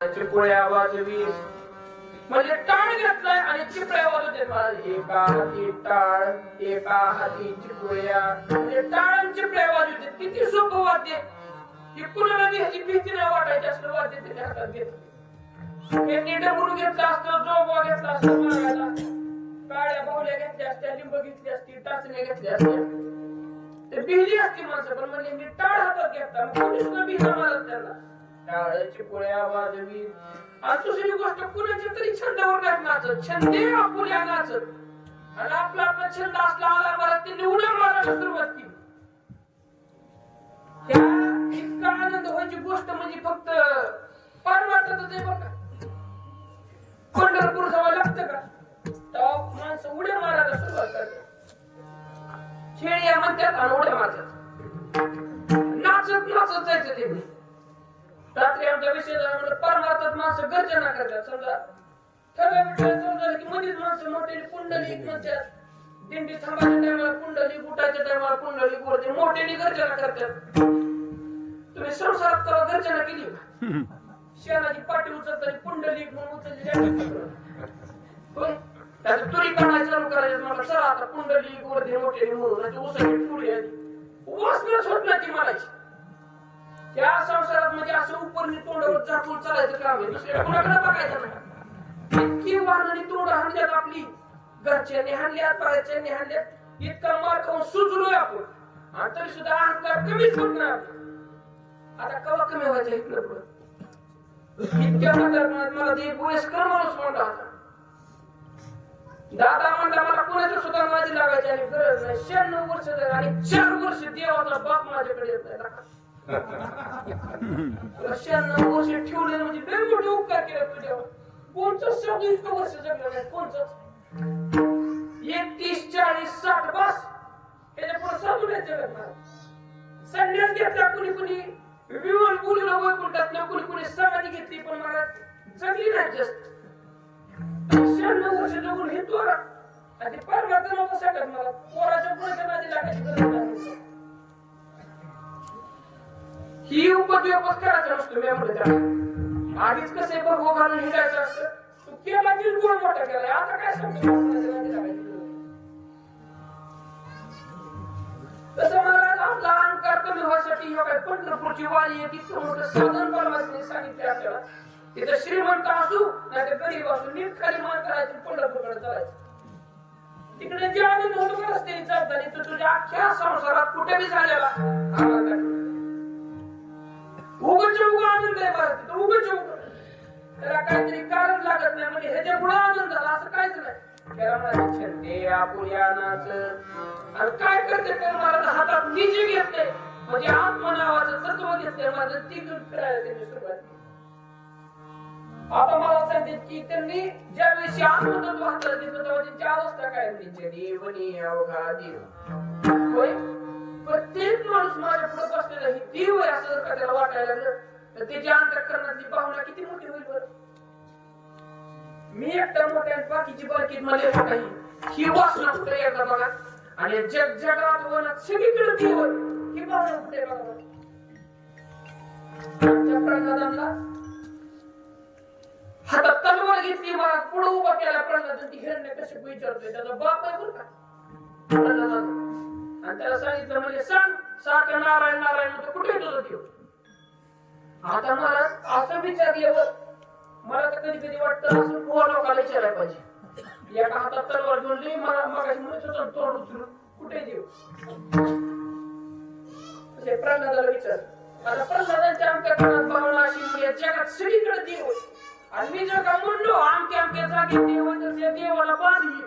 चिपळ्या वाजवी म्हणजे टाळ घेतलाय आणि चिपळ्या वाजवते मला एका हाती टाळ एका हाती चिपळ्या. म्हणजे टाळ आणि चिपळ्या वाजवते किती सोपं वाद्य की कुणाला ह्याची भीती नाही वाटायची असलं वाद्य त्याच्या हातात घेतलं घेतला असतो जोगवा घेतला असतो मागायला. काळ्या बाहुल्या घेतल्या असत्या लिंब घेतली असती टाचण्या घेतल्या असत्या. ते बिहली असती माणसं पण म्हणजे मी टाळ हातात घेतला. कोणीच न सुद्धा मारत त्यांना टाळाची पोळ्या वाजवी. आणि दुसरी गोष्ट कुणाच्या तरी छंदावर नाही नाचत छंद आपुल्या नाचत आणि आपला आपला छंद असला आला मला ते निवडून मारायला सुरुवात केली. त्या इतका आनंद व्हायची गोष्ट म्हणजे फक्त पार वाटत होते बघा समजा ठरलं विठ्ठल समजा की मध्येच माणसं मोठे कुंडली म्हणतात दिंडी थांबायच्या टायमाला कुंडली बुटाच्या टायमाला कुंडली बोलते मोठ्याने गर्जना करतात. तुम्ही संसारात करा गर्जना केली शेणाची पाठी उचलताना कुंडली म्हणून उचलली जाते. होय त्याचं तुरी काढायला चालू करायचं मला चला आता कुंडली गोरधे मोठे म्हणून आणि ती उचलली पुढे आली. वासनाच ती मारायची त्या संसारात म्हणजे असं उपरणी तोंडावर झाकून चालायचं काम आहे. कुणाकडे बघायचं नाही. इतकी वाहनाने तोंड हाणल्यात आपली. घरच्यांनी हाणल्यात पायाच्यांनी हाणल्यात इतका मार खाऊन सुजलोय आपण. आणि तरी सुद्धा अहंकार कमीच होणार आता कवा कमी व्हायचं इथलं पुढं? इतक्या म्हातारपणात मला ते वयस्कर माणूस म्हणला होता. दादा म्हणला मला कोणाच्या सुद्धा माझी लागायची आणि गरज नाही. शहाण्णव वर्ष आणि चार वर्ष देवाचा बाप माझ्याकडे येत नाही. शहाण्णव वर्ष ठेवले म्हणजे लय मोठे उपकार केले तुझ्यावर. कोणचंच शब्द इतकं वर्ष जगलं नाही कोणचंच एकतीस चाळीस साठ बस. त्याच्या पुढे साधून जगत संन्यास घेतला कुणी कुणी विमान बोलून वैकुंठात ना कुणी कुणी समाधी घेतली पण मला जगली नाही जास्त. शहाण्णव वर्ष जगून हे तोरा. आणि ते परमात्मा नव्हतं सांगत मला पोराच्या पुढच्या नादी लागायची गरज नाही. ही उपद्व्यापच करायचं नसतो मी म्हणलं त्याला. आधीच कसे बघू घालून हिंडायचं असतं. तू केला मोठा आता काय सांगतो तसं महाराज आपला अहंकार कमी व्हायसाठी ह्या काय पंढरपूरची वाली आहे तिथं मोठं साधन परमात्म्याने सांगितले आपल्याला. तिथं श्रीमंत असू नाही तर गरीब असू नीट खाली मान करायची पंढरपूरकडे चालायचं. तिकडे जे आनंद होतो असते चालताना तर तुझ्या अख्ख्या संसारात कुठे बी झालेला आनंद. उगच उग आनंद आहे बरं तिथं उगाच उगा. त्याला काहीतरी कारण लागत नाही म्हणजे ह्याच्यामुळे आनंद झाला असं काहीच नाही. त्याला म्हणायचं छंदे आपुल्या नाच आणि काय करते तर मला हातात निजी घेतले म्हणजे आत्मा नावाचं तत्व घेतले माझं तिथून फिरायला त्यांनी सुरुवात केली. आता मला सांगते की त्यांनी ज्या वेळेस आत्मतत्व हातात घेतलं तेव्हा त्यांची अवस्था काय त्यांची देवनी अवघा देव होय? प्रत्येक माणूस माझ्या पुढे बसलेला ही देव आहे असं जर का त्याला वाटायला लागलं तर त्याची अंतकरणातली भावना किती मोठी होईल बरं? मी एकटा मोठ्या बाकीची बाकी मला नाही. ही वासना कुठे एकदा बघा? आणि जग जगात वनात सगळीकडे देव ही भावना कुठे बघा? आमच्या प्रल्हादांना हातात तलवार घेतली मला पुढे उभा केला प्रल्हाद हिरण्य कसे विचारतोय त्याचा बाप आहे बरं का? प्रल्हादाचा. आणि त्याला सांगितलं म्हणजे सांग सारखं नारायण नारायण म्हणतो कुठे येतो तो आता मला असं विचारल्यावर मला तर कधी कधी वाटतं असं पोहा लोकांना विचारायला पाहिजे. एका हातात तलवार घेऊन लई मला मागाशी म्हणत होतं तोंड उचलून कुठे देऊ असे प्रल्हादाला विचार. आता प्रल्हादांच्या आमच्या कानात भावना अशी म्हणजे या जगात सगळीकडे देव आणि मी जर का म्हणलो आमके आमच्या जागे देव तर त्या देवाला बांधली.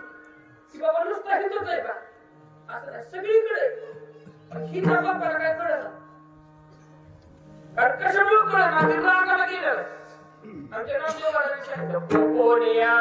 की बाबा नुसतं हिंदूच आहे का? असं सगळीकडे. पण ही त्या बापाला काय कळलं कारण कशामुळे कळलं रागाला आमच्या नामदेवाला विचारलं कोण्या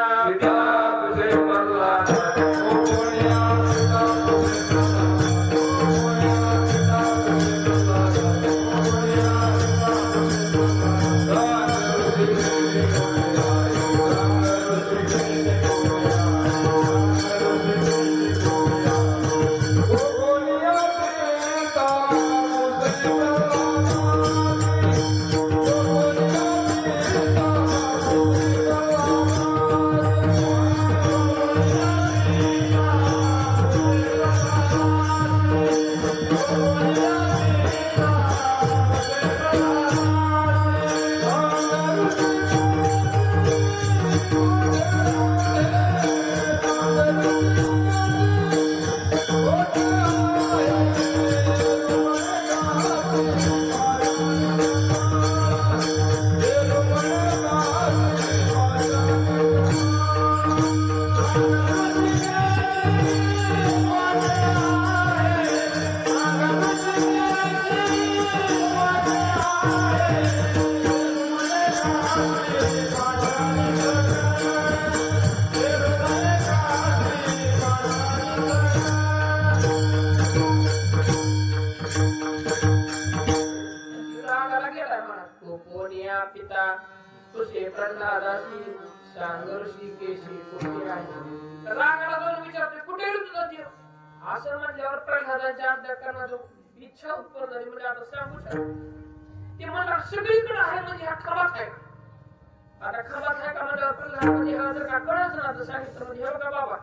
का म्हणल्यावर हा जर का कळच ना तर सांगितलं म्हणजे हो का बाबा?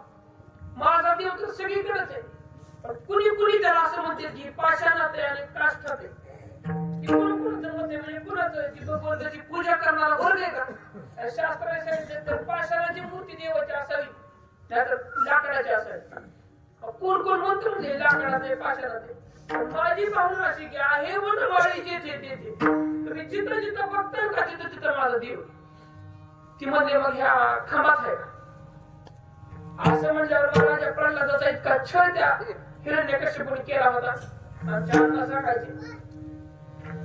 माझा देव तर सगळीकडेच आहे. पण कुणी कुणी त्याला असं म्हणते की पाषाणात आहे आणि काष्ठात आहे. म्हणजे पूजा करणारा वर्ग आहे का? आणि शास्त्राने सांगितलं तर पाषाणाची मूर्ती देवाची असावी नाहीतर लाकडाची असावी. कोण कोण मंत्र म्हणजे लाकडाचे आहे माझी भावना अशी की आहे म्हणून वाळीचे तुम्ही जिथं जिथं बघताल का तिथं तिथं माझा देव ती म्हणले मग ह्या खांबात आहे. का असं म्हणल्यावर महाराजा प्रल्हादाचा इतका छळ त्या हिरण्यकश्यपूने केला होता.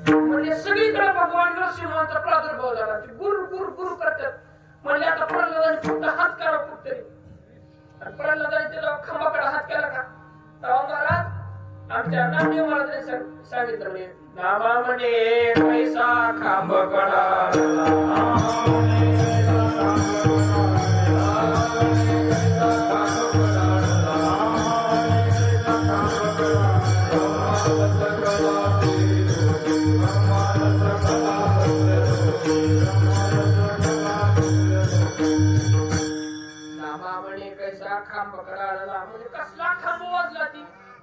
म्हणजे सगळीकडे भगवान नरसिंहांचा प्रादुर्भाव झाला. ते गुरु गुर गुरु करतात. म्हणजे आता प्रल्हादाने फक्त हात करा फक्त तरी प्रल्हादाने त्याला खांबाकडे हात केला का? तेव्हा महाराज आमच्या नामदेव महाराजांनी सांगितलं म्हणजे नामा म्हणे पैसा खांब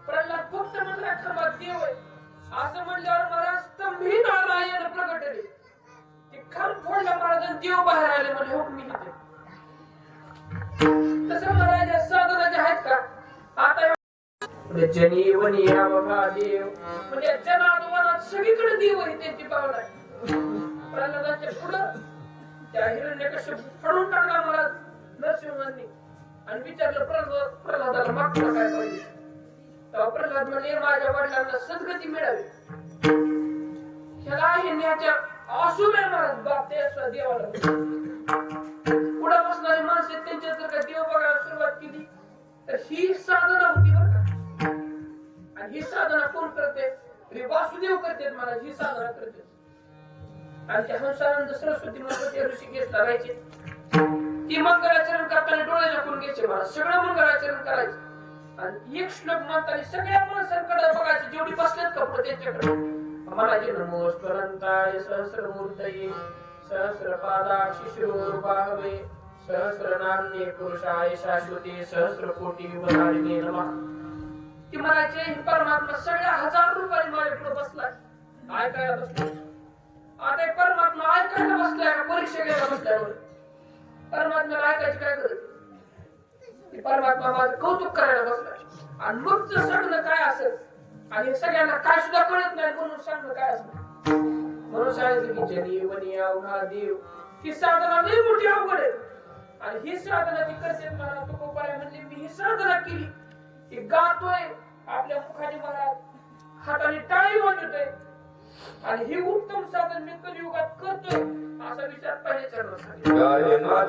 प्रल्हाद म्हणला देव असं म्हणल्यावर मला स्तंभी नारायण प्रगटले. ते फोडला महाराज देव बाहेर आले म्हणजे हो मी इथे तसं महाराज या आहेत का आता म्हणजे जनी वनी या देव म्हणजे जनादवनात सगळीकडे देव आहे त्यांची भावना. आहे प्रल्हादाच्या पुढं त्या हिरण्य हिरण्यकश्यप फडून टाकला महाराज नरसिंहांनी. आणि विचारलं प्रल्हाद प्रल्हादाला मागचं काय पाहिजे? तेव्हा प्रल्हाद म्हणजे माझ्या वडिलांना सद्गती मिळावी. ह्याला हिरण्याच्या आसुब्या महाराज बाप ते असं देवाला पुढे बसणारी माणसं त्यांच्या जर का देव बघायला सुरुवात केली तर ही साधना होती बरं का आणि ही साधना कोण करते वासुदेव करते महाराज ही साधना करते आणि त्या हंसानंद सरस्वती महाराज ऋषिकेश राहायचे ती मंगलाचरण करताना डोळे झाकून घ्यायचे महाराज सगळं मंगलाचरण करायचे आणि एक श्लोक म्हणताना सगळ्या माणसांकडे बघायचे जेवढी बसलेत कपडे त्यांच्याकडे? म्हणायचे नमोस्मरंताय सहस्रमूर्तये सहस्रपादाक्षि सहस्रनान्ये पुरुषाय शाश्वते सहस्रकोटी वधारिणे नमः. ती म्हणायचे हे परमात्मा सगळ्या हजार रुपये माझ्या पुढे बसलाय. ऐकायला बसलाय आता एक परमात्मा ऐकायला बसलाय का परीक्षा घ्यायला बसलाय. परमात्म्याला ऐकायची काय गरज? ती परमात्मा माझं कौतुक करायला बसलाय. आणि मग सगळं काय असेल आणि सगळ्यांना काय सुद्धा कळत नाही म्हणून सांगणं काय असणार म्हणून सांगितलं की जनी वनिया उन्हा देव ही साधना लई मोठी अवघड आहे. आणि ही साधना ती करते मला तो गोपाळ म्हणजे मी ही साधना केली. ती गातोय आपल्या मुखाने मला हाताने टाळी वाजवतोय आणि ही उत्तम साधन मी कलियुगात करतोय असा विचार पहिले चरण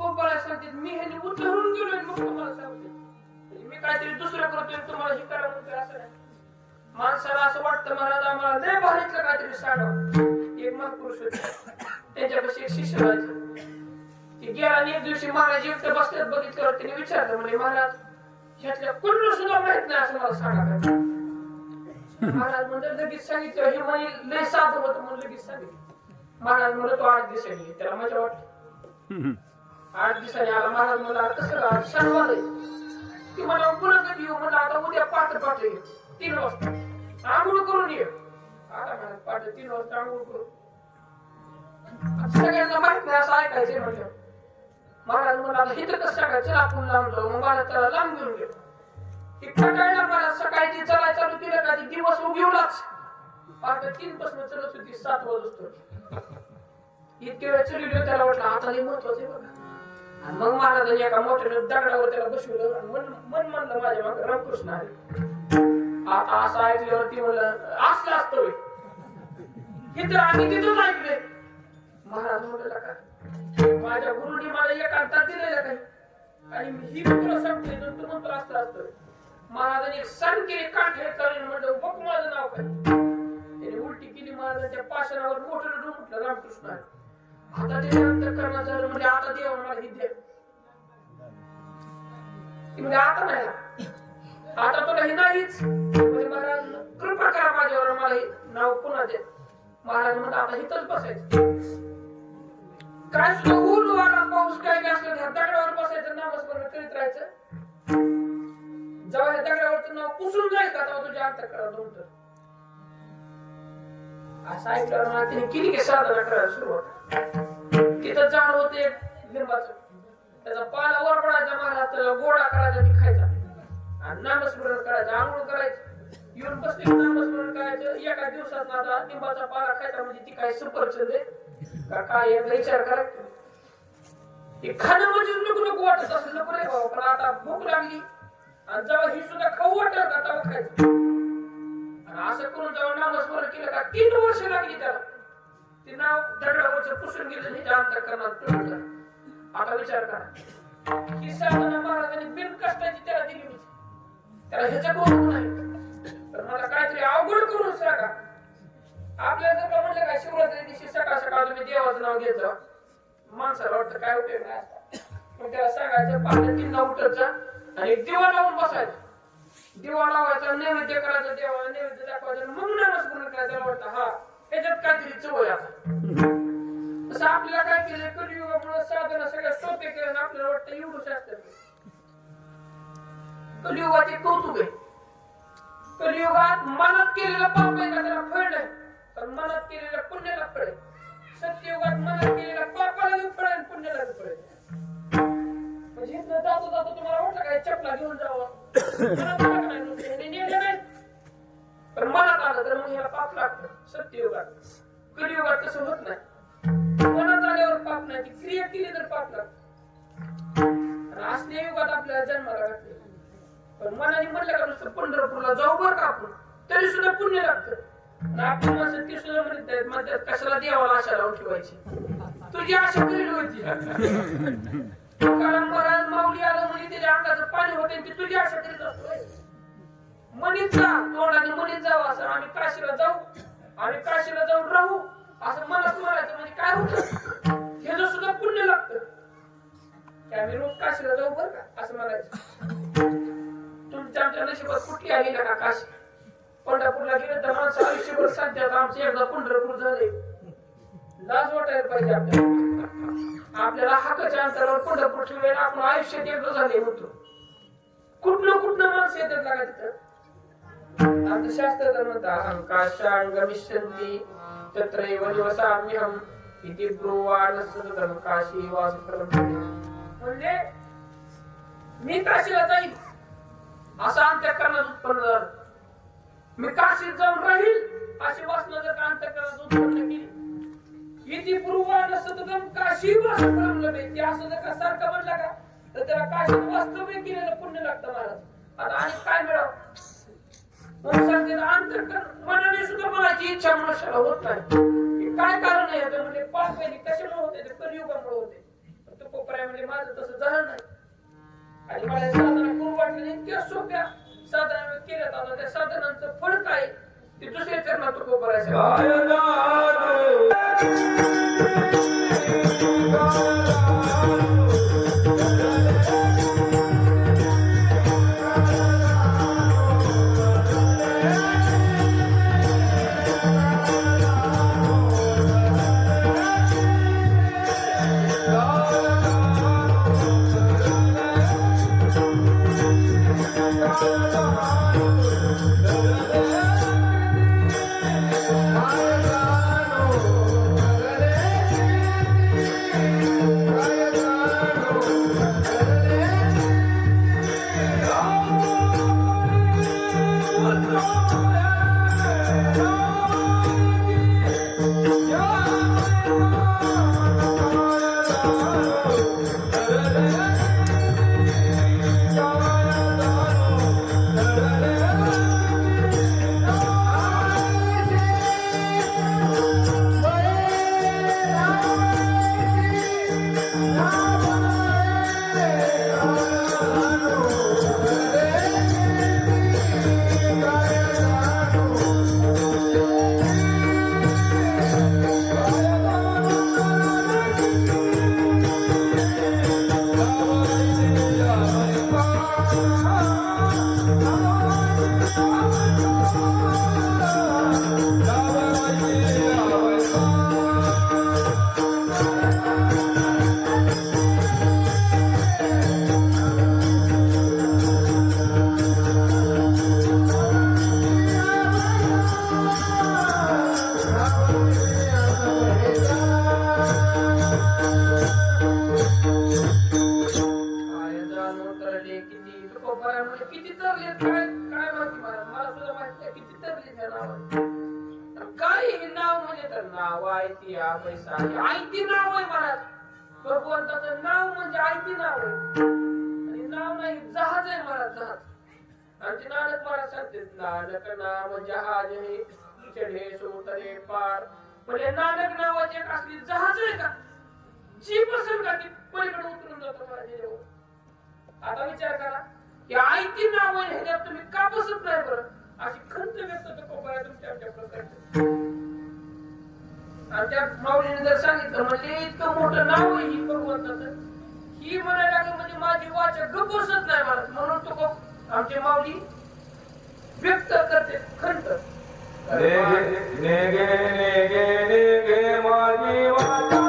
तर सांगते मी ह्याने उतरून गेलो मग तुम्हाला सांगते. मी काहीतरी दुसरं करतोय तुम्हाला हे करा म्हणतोय असं नाही. माणसाला असं वाटतं महाराज आम्हाला लय भारीतलं काहीतरी सांगावं. एक महापुरुष होते. त्यांच्यापाशी एक शिष्य राहायचं. ते गेला आणि एक दिवशी महाराज एकटं बसल्यात बघितलं त्याने विचारलं म्हणजे महाराज ह्यातल्या कुठलं सुद्धा माहीत नाही असं मला सांगा महाराज म्हणजे लगेच सांगितलं. हे म्हणे लय साधं होतं म्हणून लगेच सांगितलं. महाराज म्हणलं तो आठ दिवसांनी त्याला मजा वाटली. आठ दिवसाने आला महाराज म्हणला "अरे कसं का शनिवार आहे. ती मला पुन्हा कधी येऊ? म्हणलं आता उद्या पाठ पाठले तीन वाजता. आंघोळ करून ये. आला महाराज पाठ तीन वाजता आंघोळ करून. सगळ्यांना माहीत नाही असं ऐकायचंय म्हणजे महाराज म्हणला आता इथं कसं सांगायचं चला आपण लांब जाऊ मग मला त्याला लांब घेऊन गेलो ती फटायला मला सकाळी ती चलाय चालू तिला का? ती दिवस उगवलाच. पाठ तीन पासून चलत होती सात वाजतो इतके वेळ चलिलो त्याला वाटलं आता हे महत्वाचं बघा. आणि मग महाराजांनी एका मोठ्या दगडावर त्याला बसवलं आणि मन मन म्हणलं माझ्या मागे रामकृष्ण आहे. आता असं ऐकल्यावर ती म्हणलं असलं असतो हे तर आम्ही तिथून ऐकले महाराज म्हणलं का माझ्या गुरुनी मला एकांतात दिलेलं काही आणि ही तुला संपले नंतर तू म्हणतो असतं असतं महाराजांनी एक सण केली काठे चालून म्हणलं बघ माझं नाव काय. त्याने उलटी केली महाराजांच्या पाषाणावर मोठं डों म्हटलं रामकृष्ण आहे. आता ते अंतकरणात झालं म्हणजे आता देव मला ही दे म्हणजे आता नाही. आता तुला ही नाहीच. म्हणजे महाराज कृपा करा माझ्यावर मला नाव पुन्हा दे महाराज म्हणजे आता इथंच बसायचं. काय सुद्धा ऊन वारा पाऊस काय काय असलं ह्या दगडावर बसायचं नामस्मरण करीत राहायचं. जेव्हा ह्या दगडावरचं नाव पुसून जाईल का तेव्हा तुझ्या अंतकरणात तर असं ऐकल्यावर मला तिने केली की साधना करायला सुरुवात तिथं जाण होते लिंबाचं त्याचा पाला वर पडायचा महाराज त्याला गोळा करायचा ती खायचा. आणि नामस्मरण करायचं आंघोळ करायचं. येऊन बसले नामस्मरण करायचं. एका दिवसात आता लिंबाचा पाला खायचा म्हणजे ती काय सफरचंद आहे? का काय याचा विचार करायचा ते खाणं म्हणजे नको नको वाटत असेल नको रे बाबा पण आता भूक लागली. आणि जेव्हा ही सुद्धा खाऊ वाटत का तेव्हा खायचं. आणि असं करून जेव्हा नामस्मरण केलं का तीन वर्ष लागली त्याला. ते नाव दगडावरचं पुसून गेलं नाही त्या अंतकरणात आता विचार करा. ही साधना महाराजांनी बिन कष्टाची त्याला दिली होती. त्याला ह्याच्या गोष्ट नाही तर मला काहीतरी अवघड करून सांगा. आपल्याला जर का म्हणलं काय शिवरात्री दिवशी सकाळ सकाळ तुम्ही देवाचं नाव घेत जा माणसाला वाटतं काय उपयोग नाही असता. पण त्याला सांगायचं पहाटे तीनला उठत आणि दिवा लावून बसायचं. दिवा लावायचा नैवेद्य करायचा देवाला नैवेद्य दाखवायचा मग नामस्मरण करायचं. वाटतं हा त्याच्यात काहीतरी चवय असं. तसं आपल्याला काय केलं कलियुगामुळे साधना सगळ्या सोपे केलं आणि आपल्याला वाटतं एवढं शास्त्र कलियुगाचे कौतुक आहे. कलियुगात मनात केलेलं पाप आहे का त्याला फळ नाही तर मनात केलेल्या पुण्याला फळ आहे. सत्ययुगात मनात केलेल्या पापाला बी फळ आहे आणि पुण्याला फळ आहे. म्हणजे जातो जातो तुम्हाला वाटलं काय चपला घेऊन जावं? नाही? पण मनात आलं तर मग याला पाप लागतं सत्ययुगात कलियुगात तसं होत नाही. मनात आल्यावर पाप नाही ती क्रिया केली तर पाप लागतं. असल्या युगात आपल्याला जन्माला घातलं पण मनाने म्हटलं का नुसतं पंढरपूरला जाऊ बरं का आपण? तरी सुद्धा पुण्य लागतं. आपली माणसं ती सुद्धा म्हणत म्हणतात कशाला देवाला आशा लावून ठेवायची? तुझी आशा केलेली होती. कारण महाराज माऊली आलं म्हणजे त्याच्या अंगाचं पाणी होते ती तुझी आशा करीत असतो. होय. जा तोंडाने मुलीत जाऊ असं आम्ही काशीला जाऊ आम्ही काशीला जाऊन राहू. असं मलाच म्हणायचं म्हणजे काय होत? हे जर सुद्धा पुण्य लागतं आम्ही रोज काशीला जाऊ बर का? असं म्हणायचं. तुमच्या आमच्या नशिबात कुठली आली का काशी? पंढरपूरला गेलं तर माणसं आयुष्यभर सध्या आमचे एकदा पंढरपूर झाले लाज वाटायला पाहिजे आपल्याला. आपल्याला हाकाच्या अंतरावर पंढरपूर ठेवलेलं आपण आयुष्यात एकदा झाले होतो कुठलं कुठलं माणसं येतात लागा तिथं आमचं शास्त्र तर तत्रैव निवसाम्यहम् इति ब्रुवाण सदगम काशी वास म्हणजे मी काशीला जाईल असं अंत्यकरणात उत्पन्न झालं. मी काशीत जाऊन राहील अशी वासना जर का अंत्यकरणात उत्पन्न केली इति पूर्वान सततम काशी वास्तव्य ते असं जर का सारखं म्हणलं का तर त्याला काशीत वास्तव्य केलेलं पुण्य लागतं महाराज. आता आणि काय मिळावं? मनाने सुद्धा मनाची इच्छा मनुष्याला होत नाही. काय कारण आहे? तर म्हणजे पाप होते कशामुळे होते? ते कलियुगामुळे होते. पण म्हणजे माझं तसं झालं नाही. आणि मला साधना खूप वाटलं. इतक्या सोप्या साधना केल्यात. आता त्या साधनांचं फळ काय? ते दुसऱ्या चरणात तुकोबरायचं काय जहाज आहे मला जहाज आमचे नानक नाम जहाज हे चढे सोतरे पार म्हणजे नानक नावाचे एक असली जहाज आहे का जी पसंत का ती पलीकडे उतरून जातो माझे आता विचार करा की आयती नाव आहे ह्याच्यात तुम्ही का बसत नाही बरं अशी खंत व्यक्त तर कोपऱ्या तुमच्या आमच्या करते आणि त्या माऊलीने जर सांगितलं म्हणजे इतकं मोठं नाव आहे ही भगवंताचं. ती म्हणायला लागली म्हणजे माझी वाचा गप बसत नाही मला म्हणून तो कोप- आमची माऊली व्यक्त करते खंत. नेगे नेगे नेगे नेगे माझी वाचा.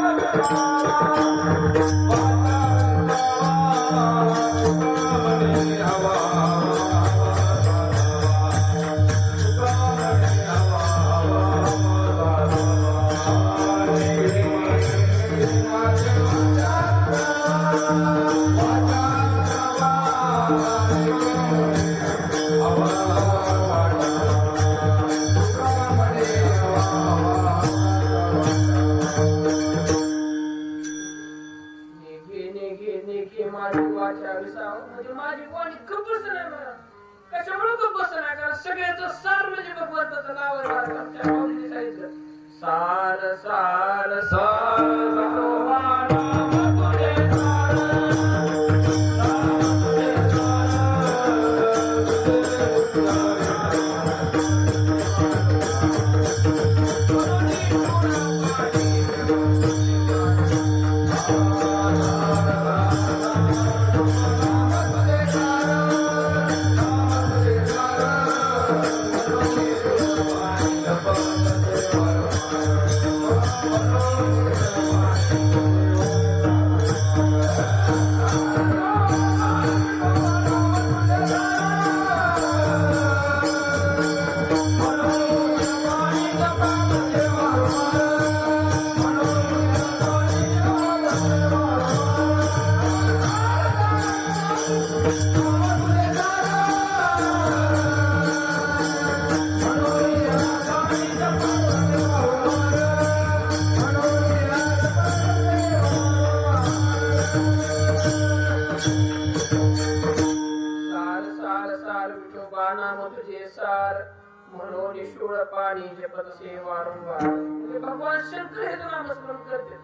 म्हणून निष्ठुळ पाणी जपत से वारंवार म्हणजे भगवान शंकर हे नामस्मरण करते.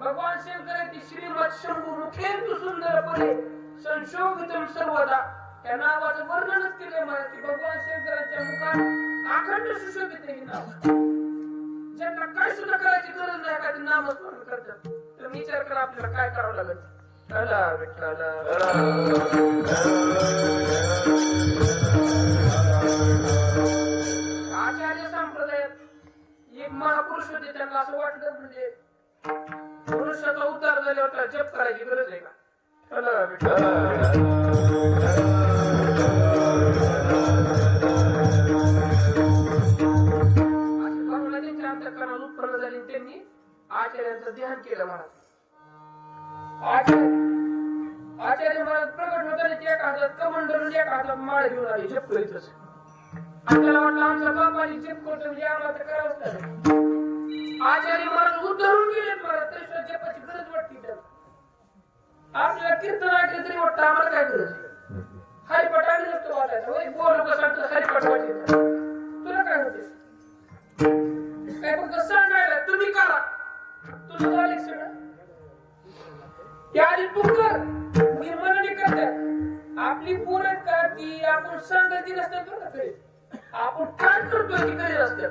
भगवान शंकर ती श्रीमद शंभू मुखेन तू सुंदर संशोभितम सर्वदा. त्या नावाचं वर्णनच केलंय मला की भगवान शंकराच्या मुखात अखंड सुशोभित हे नाव. ज्यांना काय सुद्धा करायची गरज नाही का ते नामस्मरण करतात. तर विचार करा आपल्याला काय करावं लागेल? चला विठ्ठला महापुरुष होते त्यांना असं वाटलं म्हणजे मनुष्याचा उद्धार झाल्यावर जप करायची गरज आहे का? चला विठ्ठला उत्पन्न झाली त्यांनी आचार्यांचं ध्यान केलं म्हणा. आचार्य आचार्य महाराज प्रकट होताना एका हातात कमंडल आणि एका हातात माळ घेऊन आले जप करीत असे आपल्याला वाटलं आमच्या बापाने जप करतो म्हणजे आम्हाला तर करावंच लागेल आचार्य महाराज उद्धरून गेले महाराज तरी जपाची गरज वाटते त्यांना आपल्याला कीर्तन ऐकलं तरी वाटतं आम्हाला काय गरज आहे? हरिपाठ आम्ही नसतो वाचायचा. वय बोल लोक सांगतो हरिपाठ वाचायचा. तुला काय होते काय फक्त सण राहिला तुम्ही करा. तुझं झाले का सगळं त्या आधी तू कर. मी मनाने करतात आपली पोर का ती आपण संगती नसतात बरं का आपण काय करतोय तिकडे रस्त्यात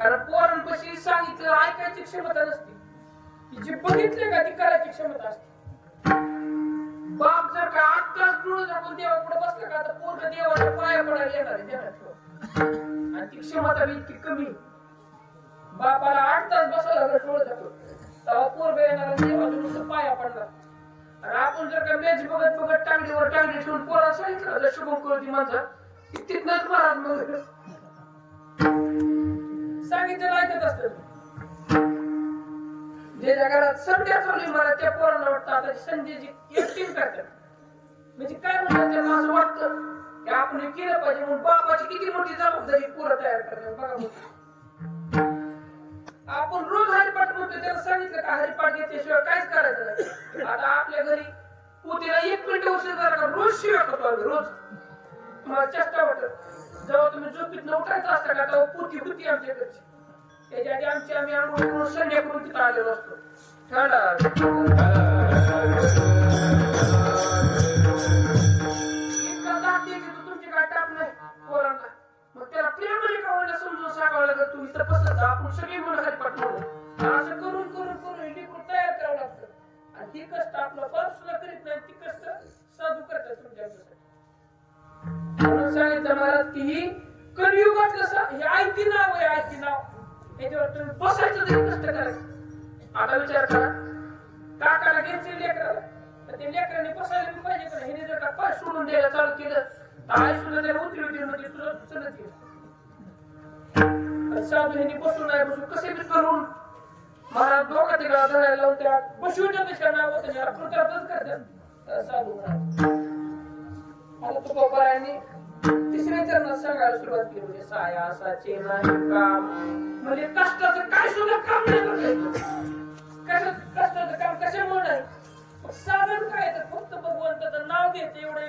कारण पोरांपाशी सांगितलं ऐकायची क्षमता नसते. की जे बघितले का ती करायची क्षमता असते. बाप जर का आत्ताच डोळं झाकून देवा पुढे बसलं का तर पोरग देवाच्या पाया पडायला येणार आहे आणि ती क्षमता इतकी कमी. बापाला आठ तास बसायला जर डोळं जातो तेव्हा पोरग येणार आणि देवाच्या नुसतं पाया पडणार. आणि आपण जर का मॅच बघत बघत टांगडीवर टांगडी ठेवून पोरा सांगितलं शुभम करू ती माझा. तिथनच महाराज मग. सांगितलं ऐकत असतं ज्याच्या घरात संध्या चालू मला त्या पोरांना वाटतं आता संध्याची एकटीच करतात. म्हणजे काय म्हणतात त्यांना असं वाटतं की आपण केलं पाहिजे म्हणून बापाची किती मोठी जबाबदारी पोरं तयार करतात बघा आपण रोज हरिपाठ म्हणतो त्याला सांगितलं का हरिपाठ घेतल्याशिवाय काहीच करायचं नाही. आता आपल्या घरी पुतीला एक मिनिट उशीर झाला रोज शिव्या करतो आम्ही रोज. मला चेष्टा वाटत जेव्हा तुम्ही झोपीत उठायचं असता का तेव्हा पुती होती आमच्या घरची. त्याच्या आधी आमची आम्ही आंघोळ करून करून तिथं आलेलो असतो. तुमची काय टाप नाही पोरांना. मग त्याला प्रेमाने का होईना समजून सांगावं लागत तुम्ही तर पसंत आपण सगळी म्हणून हरिपाठ म्हणू असं करून करून करून हे तयार करावं लागतं. आणि ती कष्ट आपलं बाप सुद्धा करीत नाही ती कष्ट ही कलियुगात कसं हे आयती नाव आहे आयती नाव. याच्यावर तुम्ही बसायचं तरी कष्ट करायचं. आता विचार करा. काकाला घ्यायचे लेकराला तर ते लेकराने बसायला पाहिजे का हिने जर का पाय सोडून द्यायला चालू केलं तर आई सुद्धा त्याला उतरी उतरी म्हणजे तुझं चलत येईल साधू ह्यांनी बसून नाही बसून कसे बी करून महाराज डोका तिकडे धरायला लावून त्या बसवून त्याच्या नाव याला कृतार्थच करतात. साधू महाराज आला तो बाबा तिसऱ्या चरणात सांगायला सुरुवात केली म्हणजे सायासाचे नाही काम. म्हणजे कष्टाचं काय सुद्धा काम नाही कसं कष्टाचं काम कशामुळे नाही? साधन काय तर फक्त भगवंताचं नाव घेते एवढं